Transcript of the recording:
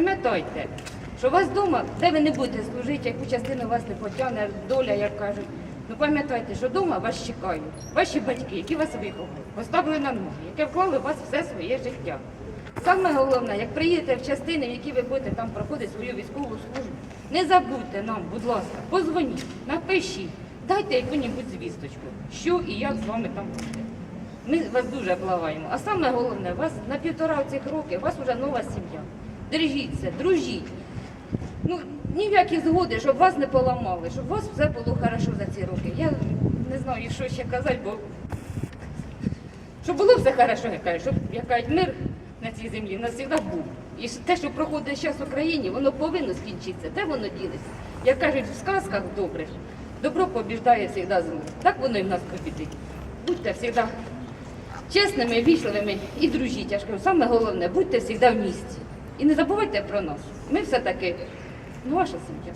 Пам'ятайте, що у вас вдома, де ви не будете служити, яку частину вас не потягне, доля, як кажуть. Ну пам'ятайте, що вдома вас чекають, ваші батьки, які вас виховали, поставили на ноги, які вклали в вас все своє життя. Саме головне, як приїдете в частини, в які ви будете там проходити свою військову службу, не забудьте нам, будь ласка, позвоніть, напишіть, дайте яку-небудь звісточку, що і як з вами там буде. Ми вас дуже благаємо. А саме головне, вас на півтора цих років, у вас вже нова сім'я. Держіться, дружіть. Ну, ні в які згоди, щоб вас не поламали, щоб у вас все було хорошо за ці роки. Я не знаю, що ще казати, бо щоб було все хорошо, я кажу, щоб кажуть, мир на цій землі завжди був. І те, що проходить зараз в Україні, воно повинно скінчитися. Де воно ділиться? Як кажуть в сказках добрих, добро побіждає завжди зло. Так воно і в нас побідить. Будьте завжди чесними, вічливими і дружіть. Я ж кажу, саме головне, будьте завжди в місті. І не забувайте про нас. Ми все-таки ваша сім'я.